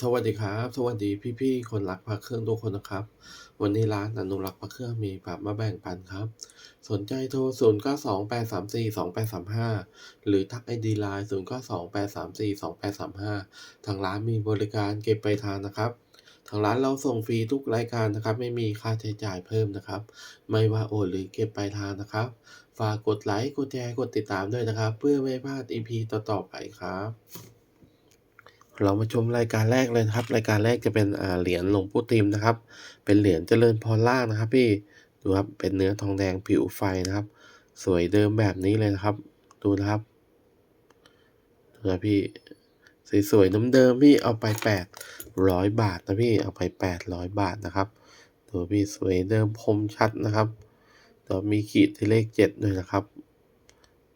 สวัสดีครับ สวัสดีพี่ๆคนรักพระเครื่องทุกคนนะครับ วันนี้ร้านอนุรักษ์พระเครื่องมีปรับมาแบ่งปันครับ สนใจโทร 0 9 2 8 3 4 2 8 3 5 หรือทักไอดีไลน์0 9 2 8 3 4 2 8 3 5 ทางร้านมีบริการเก็บไปลายทางนะครับ ทางร้านเราส่งฟรีทุกรายการนะครับ ไม่มีค่าใช้จ่ายเพิ่มนะครับ ไม่ว่าโอนหรือเก็บปลายทางนะครับ ฝากกดไลค์กดแชร์กดติดตามด้วยนะครับ เพื่อไม่พลาด EP ต่อๆไปครับ เรามาชมรายการแรกเลยนะครับ รายการแรกจะเป็นเหรียญหลวงปู่ติมนะครับ เป็นเหรียญเจริญพรล่างนะครับ พี่ดูครับเป็นเนื้อทองแดงผิวไฟนะครับ สวยเดิมแบบนี้เลยนะครับ ดูนะครับดูนะพี่สวยๆน้ำเดิมพี่เอาไปแปดร้อยบาทนะพี่เอาไปแปดร้อยบาทนะครับดูพี่สวยเดิมคมชัดนะครับตัวมีขีดที่เลขเจ็ดด้วยนะครับ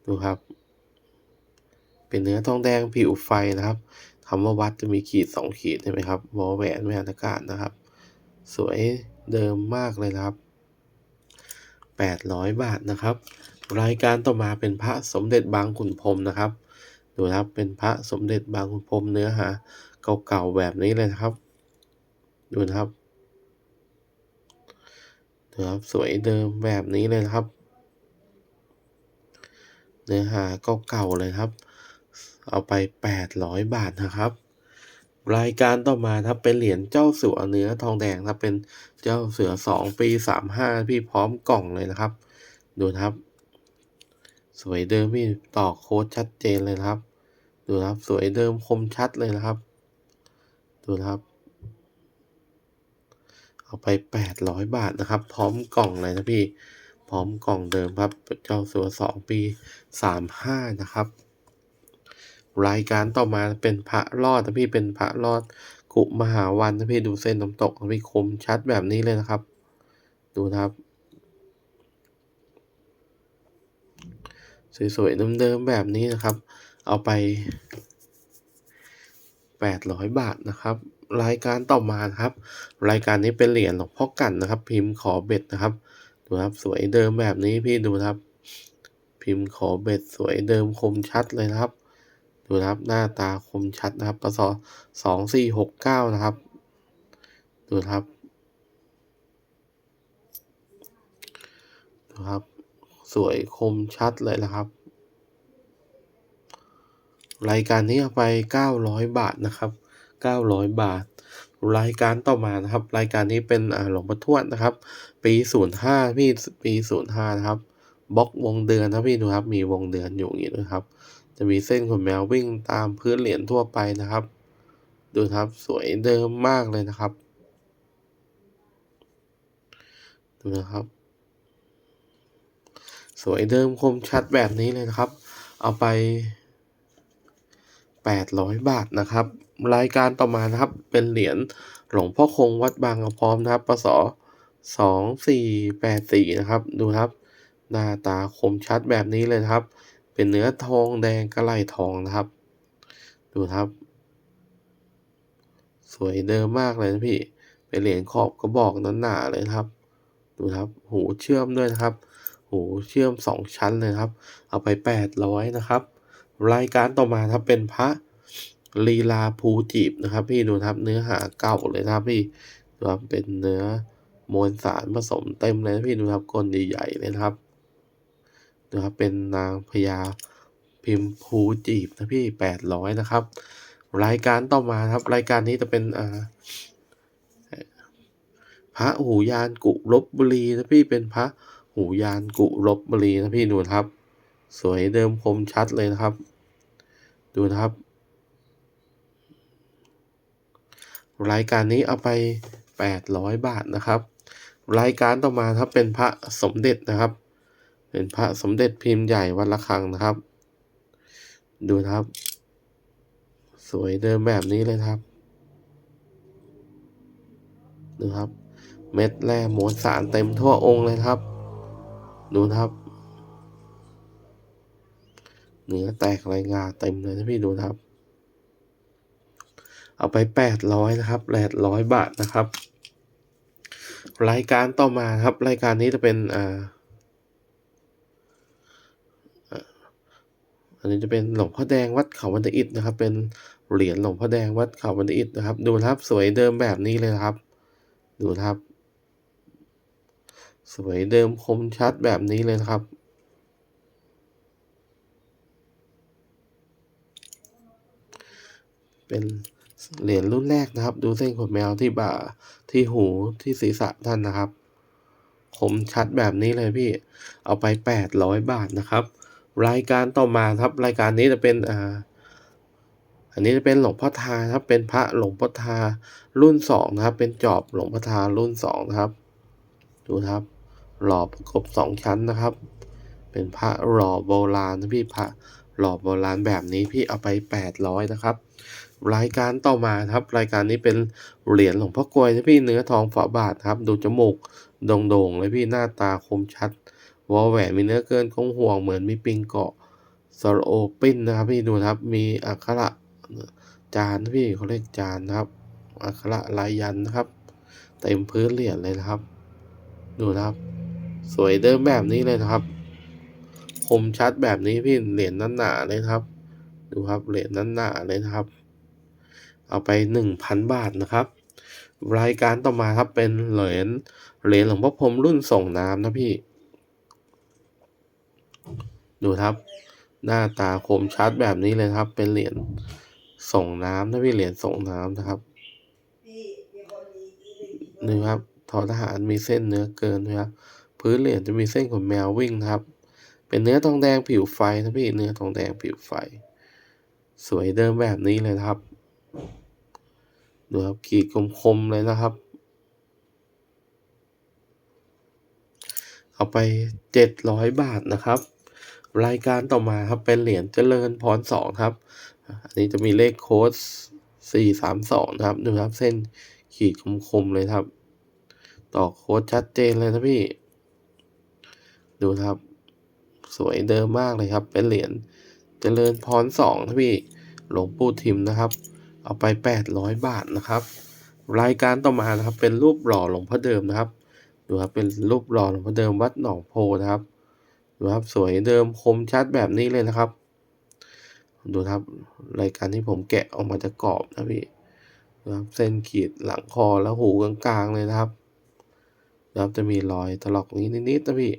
ดูครับ เป็นเนื้อทองแดงผิวไฟนะครับ คำว่าวัดจะมีขีดสองขีดใช่ไหมครับวอแหวนแหวนอากาศนะครับ สวยเดิมมากเลยนะครับแปดร้อยบาทนะครับ รายการต่อมาเป็นพระสมเด็จบางขุนพรมนะครับ ดูนะครับเป็นพระสมเด็จบางขุนพรมเนื้อหาเก่าๆแบบนี้เลยนะครับ ดูนะครับดูครับสวยเดิมแบบนี้เลยนะครับ เนื้อหาเก่าๆเลยครับ เอาไปแปดร้อยบาทนะครับ รายการต่อมาครับเป็นเหรียญเจ้าสัวเนื้อทองแดงครับเป็นเจ้าเสือสองปีสามห้าพี่พร้อมกล่องเลยนะครับ ดูครับ สวยเดิมพี่ต่อโค้ดชัดเจนเลยครับ ดูครับสวยเดิมคมชัดเลยนะครับ ดูครับเอาไปแปดร้อยบาทนะครับ พร้อมกล่องเลยนะพี่ พร้อมกล่องเดิมครับ เจ้าสัวสองปีสามห้านะครับ รายการต่อมาเป็นพระรอดนะพี่เป็นพระรอด กุมหาวันนะพี่ดูเส้นน้ำตกนะพี่คมชัดแบบนี้เลยนะครับ ดูนะครับ สวยๆเดิมๆแบบนี้นะครับ เอาไปแปดร้อยบาทนะครับรายการต่อมาครับ รายการนี้เป็นเหรียญหลวงพ่อกันนะครับ พิมพ์ขอเบ็ดนะครับดูครับสวยเดิมแบบนี้พี่ดูนะครับ พิมพ์ขอเบ็ดสวยเดิมคมชัดเลยนะครับ ดูนะครับหน้าตาคมชัดนะครับปศสองสี่หกเก้านะครับ ดูนะครับดูครับ สวยคมชัดเลยนะครับ รายการนี้เอาไปเก้าร้อยบาทนะครับเก้าร้อยบาท รายการต่อมานะครับ รายการนี้เป็นหลวงพ่อทวดนะครับ ปีศูนย์ห้าพี่ปีศูนย์ห้านะครับบล็อกวงเดือนนะพี่ดูครับ มีวงเดือนอยู่อย่างนี้ด้วยครับ จะมีเส้นขนแมววิ่งตามพื้นเหรียญทั่วไปนะครับ ดูครับสวยเดิมมากเลยนะครับ ดูนะครับ สวยเดิมคมชัดแบบนี้เลยนะครับ เอาไปแปดร้อยบาทนะครับ รายการต่อมานะครับเป็นเหรียญหลวงพ่อคงวัดบางกระพร้อมนะครับปศสองสี่แปดสี่นะครับ ดูครับ หน้าตาคมชัดแบบนี้เลยนะครับ เป็นเนื้อทองแดงกระไหลทองนะครับ ดูครับ สวยเดิมมากเลยนะพี่ เป็นเหรียญขอบกระบอกนั้นหนาเลยครับ ดูครับ หูเชื่อมด้วยนะครับ หูเชื่อมสองชั้นเลยครับ เอาไปแปดร้อยนะครับ รายการต่อมาครับเป็นพระลีลาภูจีบนะครับ พี่ดูครับเนื้อหาเก่าเลยนะครับพี่ดูครับเป็นเนื้อมวลสารผสมเต็มเลยนะพี่ดูครับก้นใหญ่ๆเลยนะครับ ดูครับ เป็นนางพญาพิมพูจีบนะพี่แปดร้อยนะครับ รายการต่อมาครับ รายการนี้จะเป็นอ่าพระหูยานกุลบบุรีนะพี่เป็นพระหูยานกุลบบุรีนะพี่ดูนะครับ สวยเดิมคมชัดเลยนะครับ ดูนะครับ รายการนี้เอาไปแปดร้อยบาทนะครับ รายการต่อมาครับเป็นพระสมเด็จนะครับ เป็นพระสมเด็จพิมพ์ใหญ่วัดละคังนะครับ ดูนะครับ สวยเดิมแบบนี้เลยครับ ดูครับ เม็ดแร่มวลสารเต็มทั่วองค์เลยครับ ดูครับเนื้อแตกรายงาเต็มเลยนะพี่ดูครับ เอาไปแปดร้อยนะครับแปดร้อยบาทนะครับ รายการต่อมาครับ รายการนี้จะเป็นอ่า อันนี้จะเป็นหลวงพ่อแดงวัดเขาวันตะอิดนะครับ เป็นเหรียญหลวงพ่อแดงวัดเขาบันอิตนะครับ ดูนะครับสวยเดิมแบบนี้เลยนะครับ ดูนะครับ สวยเดิมคมชัดแบบนี้เลยนะครับเป็นเหรียญรุ่นแรกนะครับ ดูเส้นขนแมวที่บ่าที่หูที่ศีรษะท่านนะครับ คมชัดแบบนี้เลยพี่ เอาไปแปดร้อยบาทนะครับ รายการต่อมาครับ รายการนี้จะเป็นอ่าอันนี้จะเป็นหลวงพ่อทาครับ เป็นพระหลวงพ่อทารุ่นสองนะครับ เป็นจอบหลวงพ่อทารุ่นสองนะครับ ดูครับ หล่อประกบสองชั้นนะครับ เป็นพระหล่อโบราณนะพี่พระหล่อโบราณแบบนี้พี่เอาไปแปดร้อยนะครับ รายการต่อมาครับ รายการนี้เป็นเหรียญหลวงพ่อกลวยนะพี่เนื้อทองฝาบาทครับ ดูจมูกโด่งๆเลยพี่หน้าตาคมชัด วอลแหวนมีเนื้อเกินคงห่วงเหมือนมีปิงเกาะสโลโอปินนะครับพี่ดูครับมีอักขระจานนะพี่เขาเรียกจานนะครับ อักขระลายยันนะครับ เต็มพื้นเหรียญเลยนะครับ ดูนะครับ สวยเดิมแบบนี้เลยนะครับ คมชัดแบบนี้พี่เหรียญนั้นหนาเลยครับ ดูครับเหรียญนั้นหนาเลยนะครับ เอาไปหนึ่งพันบาทนะครับ รายการต่อมาครับเป็นเหรียญเหรียญหลวงพ่อพรมรุ่นส่งน้ำนะพี่ ดูครับ หน้าตาคมชัดแบบนี้เลยครับ เป็นเหรียญส่งน้ำนะพี่เหรียญส่งน้ำนะครับนี่ครับทอทหารมีเส้นเนื้อเกินนะครับ พื้นเหรียญจะมีเส้นขนแมววิ่งครับ เป็นเนื้อทองแดงผิวไฟนะพี่เนื้อทองแดงผิวไฟ สวยเดิมแบบนี้เลยครับดูครับขีดคมๆเลยนะครับ เอาไปเจ็ดร้อยบาทนะครับ รายการต่อมาครับเป็นเหรียญเจริญพรสองครับ อันนี้จะมีเลขโค้ดสี่สามสองครับดูครับ เส้นขีดคมๆเลยครับ ต่อโค้ดชัดเจนเลยนะพี่ ดูครับ สวยเดิมมากเลยครับ เป็นเหรียญเจริญพรสองนะพี่หลวงปู่ทิมนะครับ เอาไปแปดร้อยบาทนะครับ รายการต่อมานะครับ เป็นรูปหล่อหลวงพ่อเดิมนะครับ ดูครับเป็นรูปหล่อหลวงพ่อเดิมวัดหนองโพนะครับ ดูครับสวยเดิมคมชัดแบบนี้เลยนะครับ ดูครับรายการที่ผมแกะออกมาจากรอบนะพี่ดูครับเส้นขีดหลังคอแล้วหูกลางๆเลยนะครับนะครับจะมีรอยถลอกนี้นิดๆนะพี่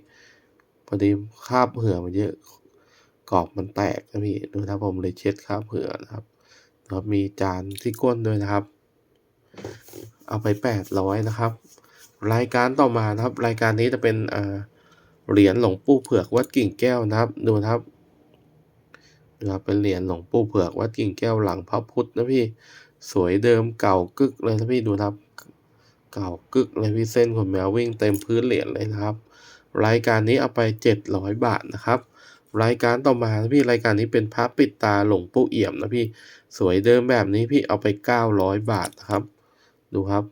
พอดีคาบเหือมันเยอะกรอบมันแตกนะพี่ดูครับผมเลยเช็ดคาบเหือนะครับนะครับมีจานที่ก้นด้วยนะครับ เอาไปแปดร้อยนะครับ รายการต่อมานะครับ รายการนี้จะเป็นอ่า เหรียญหลวงปู่เผือกวัดกิ่งแก้วนะครับ ดูนะครับนะครับเป็นเหรียญหลวงปู่เผือกวัดกิ่งแก้วหลังพระพุทธนะพี่สวยเดิมเก่ากึกเลยนะพี่ดูนะครับ เก่ากึกเลยพี่เส้นขนแมววิ่งเต็มพื้นเหรียญเลยนะครับ รายการนี้เอาไปเจ็ดร้อยบาทนะครับ รายการต่อมานะพี่รายการนี้เป็นพระปิดตาหลวงปู่เอี่ยมนะพี่สวยเดิมแบบนี้พี่เอาไปเก้าร้อยบาทนะครับ ดูครับ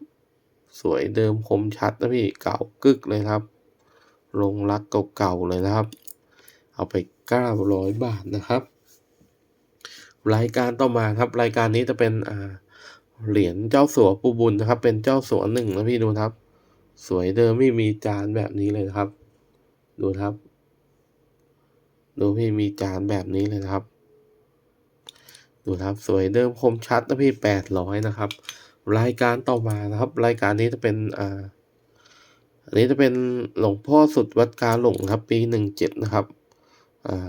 สวยเดิมคมชัดนะพี่เก่ากึกเลยครับ ลงรักเก่าๆเลยนะครับ เอาไปเก้าร้อยบาทนะครับ รายการต่อมาครับ รายการนี้จะเป็นอ่าเหรียญเจ้าสัวปูบุญนะครับ เป็นเจ้าสัวหนึ่งนะพี่ดูครับ สวยเดิมไม่มีจานแบบนี้เลยนะครับ ดูครับ ดูพี่มีจานแบบนี้เลยนะครับ ดูครับสวยเดิมคมชัดนะพี่แปดร้อยนะครับ รายการต่อมานะครับ รายการนี้จะเป็นอ่า อันนี้จะเป็นหลวงพ่อสุดวัดกาหลงครับ ปีหนึ่งเจ็ดนะครับ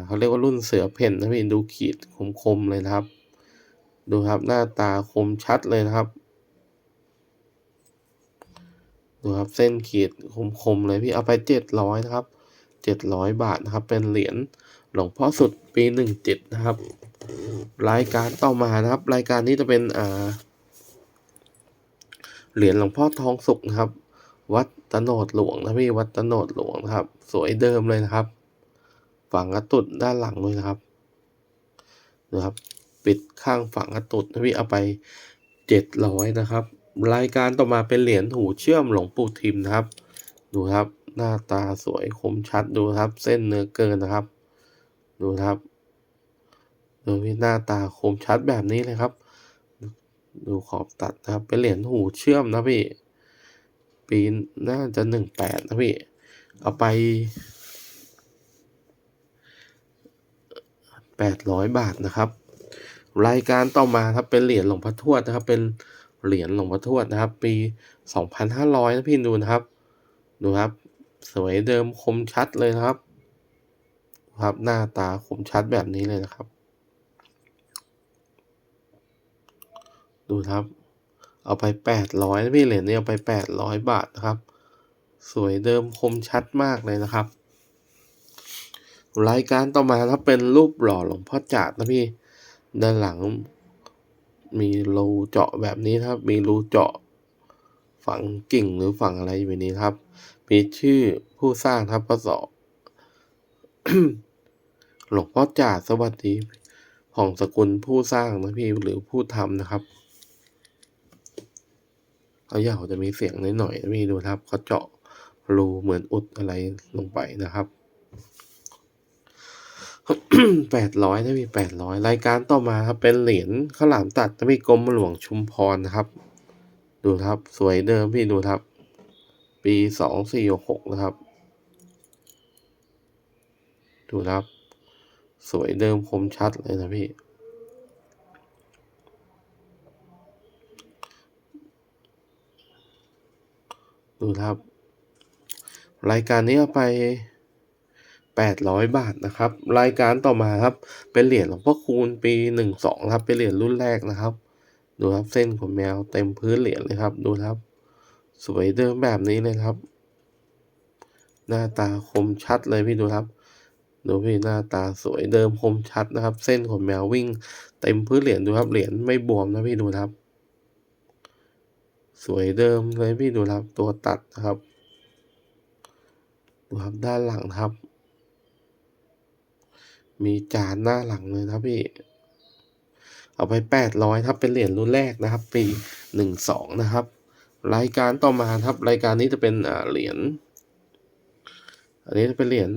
เขาเรียกว่ารุ่นเสือเพ่นนะพี่ดูขีดคมๆเลยนะครับ ดูครับหน้าตาคมชัดเลยนะครับ ดูครับเส้นขีดคมๆเลยพี่เอาไปเจ็ดร้อยนะครับเจ็ดร้อยบาทนะครับ เป็นเหรียญหลวงพ่อสุดปีหนึ่งเจ็ดนะครับ รายการต่อมานะครับ รายการนี้จะเป็นอ่าเหรียญหลวงพ่อทองสุกนะครับ วัดตะโนดหลวงนะพี่วัดตะโนดหลวงนะครับ สวยเดิมเลยนะครับ ฝั่งกระตุดด้านหลังเลยนะครับนะครับ ปิดข้างฝั่งกระตุดนะพี่เอาไปเจ็ดร้อยนะครับ รายการต่อมาเป็นเหรียญหูเชื่อมหลวงปู่ทิมนะครับ ดูครับหน้าตาสวยคมชัดดูครับ เส้นเนื้อเกินนะครับ ดูครับดูพี่หน้าตาคมชัดแบบนี้เลยครับ ดูขอบตัดนะครับ เป็นเหรียญหูเชื่อมนะพี่ ปีน่าจะหนึ่งแปดนะพี่ เอาไปแปดร้อยบาทนะครับ รายการต่อมาครับเป็นเหรียญหลวงพ่อทวดนะครับ เป็นเหรียญหลวงพ่อทวดนะครับ ปี2,500นะพี่ดูนะครับ ดูครับ สวยเดิมคมชัดเลยนะครับครับหน้าตาคมชัดแบบนี้เลยนะครับ ดูครับ เอาไป 800นะพี่เหรียญนี้เอาไป 800 บาทนะครับ สวยเดิมคมชัดมากเลยนะครับ รายการต่อมาครับเป็นรูปหล่อหลวงพ่อจาดนะพี่ ด้านหลังมีรูเจาะแบบนี้ครับ มีรูเจาะฝังกิ่งหรือฝังอะไรแบบนี้ครับ มีชื่อผู้สร้างครับพศหลวงพ่อจ่าสวัสดีผ่องสกุลผู้สร้างนะพี่หรือผู้ทำนะครับ เขาอยากจะมีเสียงหน่อยๆนี่ดูครับเขาเจาะรูเหมือนอุดอะไรลงไปนะครับแปดร้อยนะพี่แปดร้อยรายการต่อมาครับเป็นเหรียญข้าวหลามตัดนะพี่กรมหลวงชุมพรนะครับ ดูครับสวยเดิมพี่ดูครับ ปีสองสี่หกนะครับ ดูครับ สวยเดิมคมชัดเลยนะพี่ ดูครับ รายการนี้เอาไป 800 บาทนะครับ รายการต่อมาครับ เป็นเหรียญหลวงพ่อคูณปี 12ครับ เป็นเหรียญรุ่นแรกนะครับ ดูครับเส้นขนแมวเต็มพื้นเหรียญเลยครับ ดูครับ สวยเดิมแบบนี้เลยครับ หน้าตาคมชัดเลยพี่ดูครับดูพี่หน้าตาสวยเดิมคมชัดนะครับ เส้นขนแมววิ่งเต็มพื้นเหรียญดูครับเหรียญไม่บวมนะพี่ดูครับ สวยเดิมเลยพี่ดูครับตัวตัดนะครับดูครับด้านหลังครับ มีจานหน้าหลังเลยครับพี่ เอาไปแปดร้อยครับเป็นเหรียญรุ่นแรกนะครับ ปีหนึ่งสองนะครับ รายการต่อมาครับ รายการนี้จะเป็นเหรียญอันนี้จะเป็นเหรียญ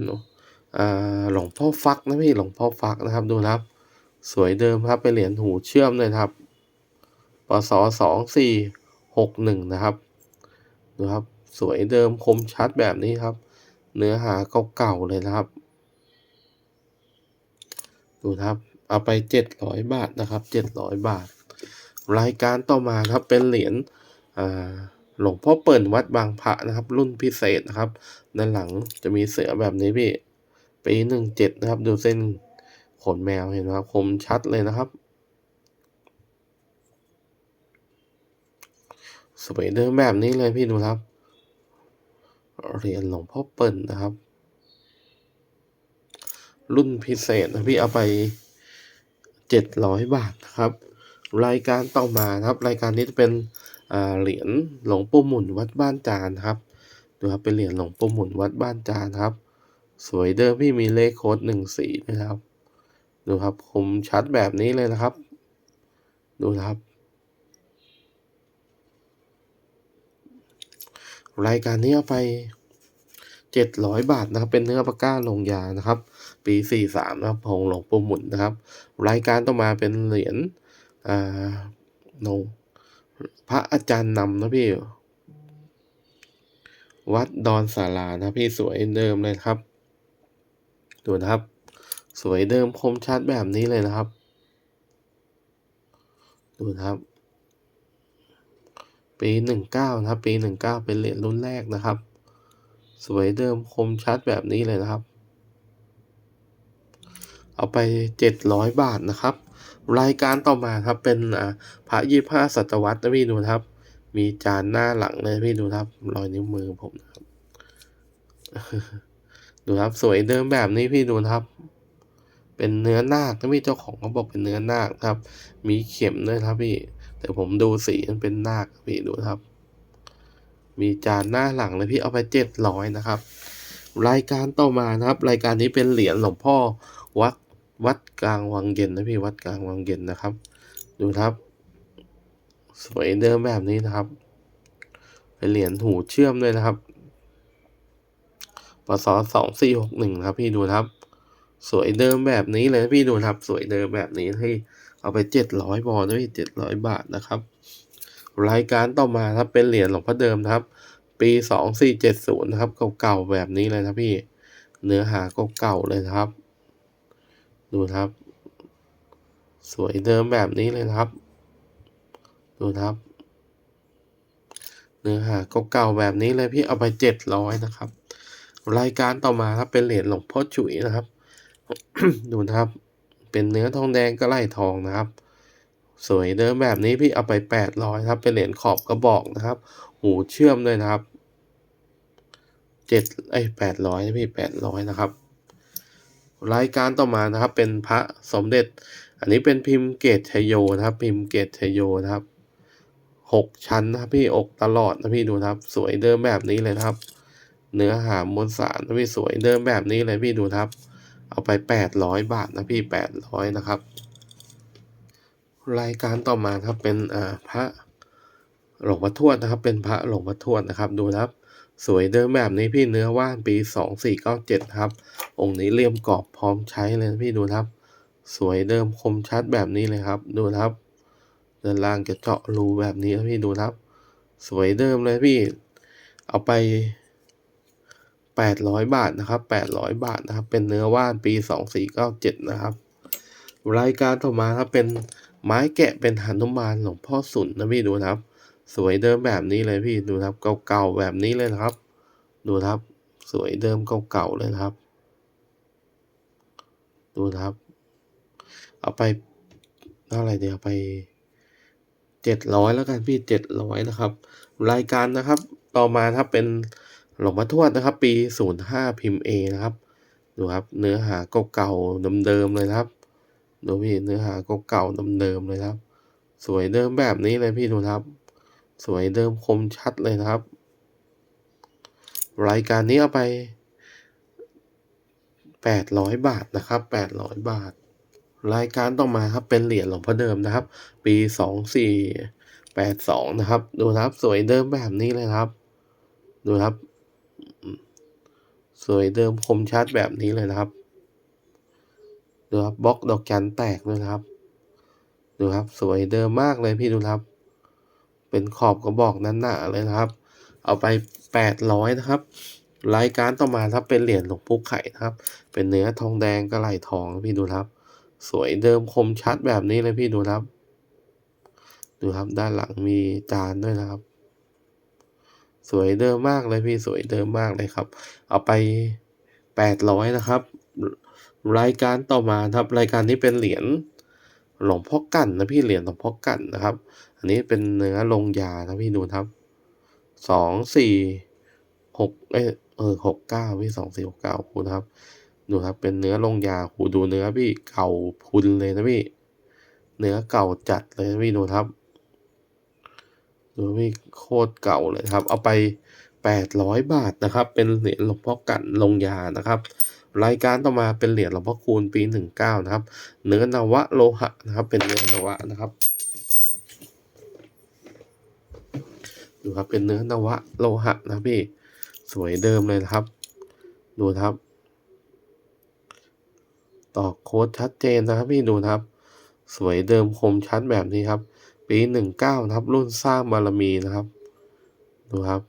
หลวงพ่อฟักนะพี่หลวงพ่อฟักนะครับดูนะครับ สวยเดิมครับเป็นเหรียญหูเชื่อมเลยครับปศสองสี่ หกหนึ่งนะครับดูครับสวยเดิมคมชัดแบบนี้ครับ เนื้อหาเก่าๆเลยนะครับ ดูครับ เอาไปเจ็ดร้อยบาทนะครับเจ็ดร้อยบาท รายการต่อมาครับเป็นเหรียญหลวงพ่อเปิ่นวัดบางพระนะครับ รุ่นพิเศษนะครับด้านหลังจะมีเสือแบบนี้พี่ปีหนึ่งเจ็ดนะครับ ดูเส้นขนแมวเห็นไหมครับ คมชัดเลยนะครับ สวยเดิมแบบนี้เลยพี่ดูครับ เหรียญหลวงพ่อเปิ่นนะครับ รุ่นพิเศษนะพี่เอาไปเจ็ดร้อยบาทนะครับ รายการต่อมานะครับ รายการนี้จะเป็นอ่าเหรียญหลวงปู่หมุนวัดบ้านจานครับดูครับเป็นเหรียญหลวงปู่หมุนวัดบ้านจานครับ สวยเดิมพี่มีเลขโค้ดหนึ่งสี่นะครับ ดูครับคมชัดแบบนี้เลยนะครับ ดูนะครับ รายการนี้เอาไปเจ็ดร้อยบาทนะครับ เป็นเนื้อปากก้าลงยานะครับ ปีสี่สามนะครับของหลวงปู่หมุนนะครับ รายการต่อมาเป็นเหรียญอ่าโนพระอาจารย์นำนะพี่ วัดดอนสารานะพี่สวยเดิมเลยครับ ดูนะครับ สวยเดิมคมชัดแบบนี้เลยนะครับ ดูนะครับ ปีหนึ่งเก้านะครับ ปีหนึ่งเก้าเป็นเหรียญรุ่นแรกนะครับ สวยเดิมคมชัดแบบนี้เลยนะครับ เอาไปเจ็ดร้อยบาทนะครับ รายการต่อมาครับเป็นพระยี่ห้าศตวรรษนะพี่ดูครับ มีจานหน้าหลังเลยพี่ดูครับ รอยนิ้วมือผมนะครับ ดูครับสวยเดิมแบบนี้พี่ดูครับเป็นเนื้อนาคนะพี่เจ้าของเขาบอกเป็นเนื้อนาคครับ มีเข็มด้วยครับพี่ แต่ผมดูสีมันเป็นนาคพี่ดูครับ มีจานหน้าหลังเลยพี่เอาไปเจ็ดร้อยนะครับ รายการต่อมานะครับ รายการนี้เป็นเหรียญหลวงพ่อวัดวัดกลางวังเย็นนะพี่วัดกลางวังเย็นนะครับ ดูครับ สวยเดิมแบบนี้นะครับ เป็นเหรียญหูเชื่อมด้วยนะครับปศสองสี่หกหนึ่งครับ พี่ดูครับ สวยเดิมแบบนี้เลยพี่ดูครับ สวยเดิมแบบนี้ที่ เอาไปเจ็ดร้อยบอลนะพี่เจ็ดร้อยบาทนะครับ รายการต่อมาครับเป็นเหรียญหลวงพ่อเดิมครับ ปีสองสี่เจ็ดศูนย์นะครับเก่าๆแบบนี้เลยนะพี่ เนื้อหาเก่าๆเลยครับ ดูครับ สวยเดิมแบบนี้เลยครับ ดูครับ เนื้อหาเก่าๆแบบนี้เลยพี่เอาไปเจ็ดร้อยนะครับ รายการต่อมาครับเป็นเหรียญหลวงพ่อฉุยนะครับ ดูนะครับ เป็นเนื้อทองแดงก็ไล่ทองนะครับ สวยเดิมแบบนี้พี่เอาไปแปดร้อยครับ เป็นเหรียญขอบกระบอกนะครับ หูเชื่อมด้วยนะครับเจ็ดไอ้แปดร้อยนะพี่แปดร้อยนะครับ รายการต่อมานะครับ เป็นพระสมเด็จ อันนี้เป็นพิมพ์เกตชโยนะครับ พิมพ์เกตชโยนะครับหกชั้นนะพี่อกตลอดนะพี่ดูครับ สวยเดิมแบบนี้เลยครับ เนื้อหามวลสารนะพี่สวยเดิมแบบนี้เลยพี่ดูครับ เอาไปแปดร้อยบาทนะพี่แปดร้อยนะครับ รายการต่อมาครับเป็นพระหลวงพ่อทวดนะครับ เป็นพระหลวงพ่อทวดนะครับ ดูนะครับสวยเดิมแบบนี้พี่เนื้อว่านปีสองสี่เก้าเจ็ดครับ องค์นี้เลี่ยมกรอบพร้อมใช้เลยนะพี่ดูนะครับ สวยเดิมคมชัดแบบนี้เลยครับ ดูนะครับด้านล่างจะเจาะรูแบบนี้นะพี่ดูนะครับ สวยเดิมเลยพี่ เอาไป แปดร้อยบาทนะครับแปดร้อยบาทนะครับ เป็นเนื้อว่านปีสองสี่เก้าเจ็ดนะครับ รายการต่อมาครับเป็นไม้แกะเป็นหนุมานหลวงพ่อสุนนะพี่ดูนะครับ สวยเดิมแบบนี้เลยพี่ดูนะครับ เก่าๆแบบนี้เลยนะครับ ดูนะครับ สวยเดิมเก่าๆเลยนะครับ ดูนะครับ เอาไปเท่าไหร่เดี๋ยวไปเจ็ดร้อยแล้วกันพี่เจ็ดร้อยนะครับ รายการนะครับ ต่อมาครับเป็น หลวงพ่อทวดนะครับ ปีศูนย์ห้าพิมพ์เอนะครับ ดูครับเนื้อหาเก่าๆเดิมๆเลยครับดูพี่เนื้อหาเก่าๆเดิมๆเลยครับ สวยเดิมแบบนี้เลยพี่ดูครับ สวยเดิมคมชัดเลยนะครับ รายการนี้เอาไปแปดร้อยบาทนะครับแปดร้อยบาท รายการต่อมาครับเป็นเหรียญหลวงพ่อเดิมนะครับ ปีสองสี่แปดสองนะครับ ดูครับ สวยเดิมแบบนี้เลยครับ ดูครับ สวยเดิมคมชัดแบบนี้เลยนะครับ ดูครับบล็อกดอกจันแตกด้วยนะครับ ดูครับสวยเดิมมากเลยพี่ดูครับ เป็นขอบกระบอกนั้นหนาเลยนะครับ เอาไปแปดร้อยนะครับ รายการต่อมาครับเป็นเหรียญหลวงปู่ไข่นะครับ เป็นเนื้อทองแดงกระไหลทองพี่ดูครับ สวยเดิมคมชัดแบบนี้เลยพี่ดูครับ ดูครับด้านหลังมีจานด้วยนะครับ สวยเดิมมากเลยพี่สวยเดิมมากเลยครับ เอาไปแปดร้อยนะครับ รายการต่อมาครับ รายการนี้เป็นเหรียญหลวงพ่อกั่นนะพี่เหรียญหลวงพ่อกั่นนะครับ อันนี้เป็นเนื้อลงยานะพี่ดูครับสองสี่หกเออเออหกเก้าพี่สองสี่หกเก้าคูนะครับ ดูครับเป็นเนื้อลงยาหูดูเนื้อพี่เก่าพุนเลยนะพี่ เนื้อเก่าจัดเลยนะพี่ดูครับ ดูพี่โคตรเก่าเลยครับ เอาไปแปดร้อยบาทนะครับ เป็นเหรียญหลวงพ่อกันลงยานะครับ รายการต่อมาเป็นเหรียญหลวงพ่อคูณปีหนึ่งเก้านะครับ เนื้อนวะโลหะนะครับ เป็นเนื้อนวะนะครับดูครับเป็นเนื้อนวะโลหะนะพี่สวยเดิมเลยนะครับ ดูครับต่อกโค้ดชัดเจนนะครับพี่ดูครับ สวยเดิมคมชัดแบบนี้ครับ ปีหนึ่งเก้านะครับ รุ่นสร้างบารมีนะครับ ดูครับ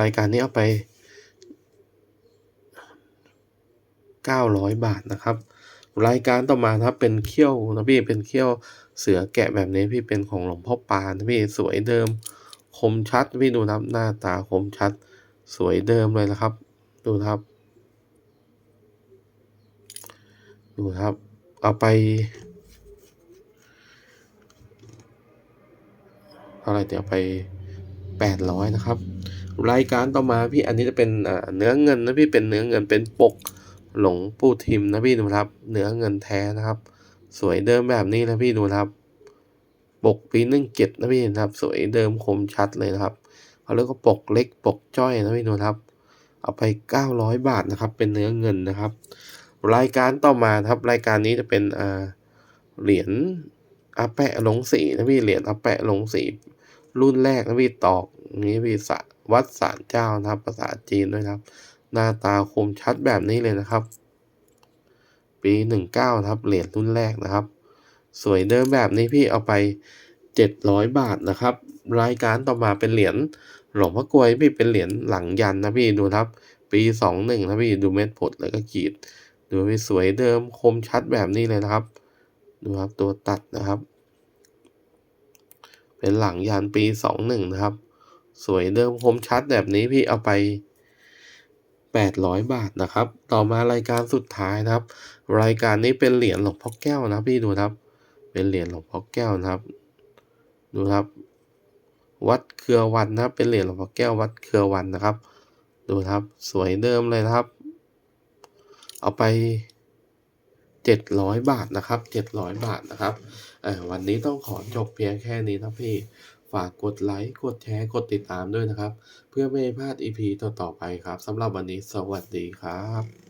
รายการนี้เอาไปเก้าร้อยบาทนะครับ รายการต่อมาครับเป็นเขี้ยวนะพี่เป็นเขี้ยวเสือแกะแบบนี้พี่เป็นของหลวงพ่อปานนะพี่สวยเดิม คมชัดพี่ดูนะครับหน้าตาคมชัด สวยเดิมเลยนะครับ ดูครับ ดูครับ เอาไป ท่าไรเดี๋ยวไปแปดร้อยนะครับ รายการต่อมาพี่อันนี้จะเป็นเนื้อเงินนะพี่เป็นเนื้อเงินเป็นปกหลงปูทิมนะพี่ดูครับ เนื้อเงินแท้นะครับ สวยเดิมแบบนี้นะพี่ดูครับ ปกปีหนึ่งเจ็ดนะพี่นะครับ สวยเดิมคมชัดเลยนะครับเขาเรียกว่าปกเล็กปกจ้อยนะพี่ดูครับเอาไปเก้าร้อยบาทนะครับ เป็นเนื้อเงินนะครับ รายการต่อมาครับ รายการนี้จะเป็นอ่าเหรียญอาแปะลงสีนะพี่เหรียญอาแปะลงสี รุ่นแรกนะพี่ตอกนี้พี่สะวัดสารเจ้านะครับ ภาษาจีนด้วยครับ หน้าตาคมชัดแบบนี้เลยนะครับ ปีหนึ่งเก้าครับเหรียญรุ่นแรกนะครับ สวยเดิมแบบนี้พี่เอาไปเจ็ดร้อยบาทนะครับ รายการต่อมาเป็นเหรียญหลวงพ่อกลวยพี่เป็นเหรียญหลังยันนะพี่ดูครับ ปีสองหนึ่งนะพี่ดูเม็ดผดแล้วก็ขีดดูให้สวยเดิมคมชัดแบบนี้เลยนะครับ ดูครับตัวตัดนะครับ เป็นหลังยานปี 21 นะครับ สวยเดิมคมชัดแบบนี้พี่เอาไป 800 บาทนะครับ ต่อมารายการสุดท้ายนะครับ รายการนี้เป็นเหรียญหลวงพ่อแก้วนะพี่ดูนะครับ เป็นเหรียญหลวงพ่อแก้วนะครับ ดูครับ วัดเครือวันนะครับ เป็นเหรียญหลวงพ่อแก้ววัดเครือวันนะครับ ดูครับ สวยเดิมเลยนะครับ เอาไป 700 บาทนะครับ 700 บาทนะครับวันนี้ต้องขอจบเพียงแค่นี้นะพี่ ฝากกดไลค์ กดแชร์ กดติดตามด้วยนะครับ เพื่อไม่พลาด EP ต่อๆไปครับสำหรับวันนี้สวัสดีครับ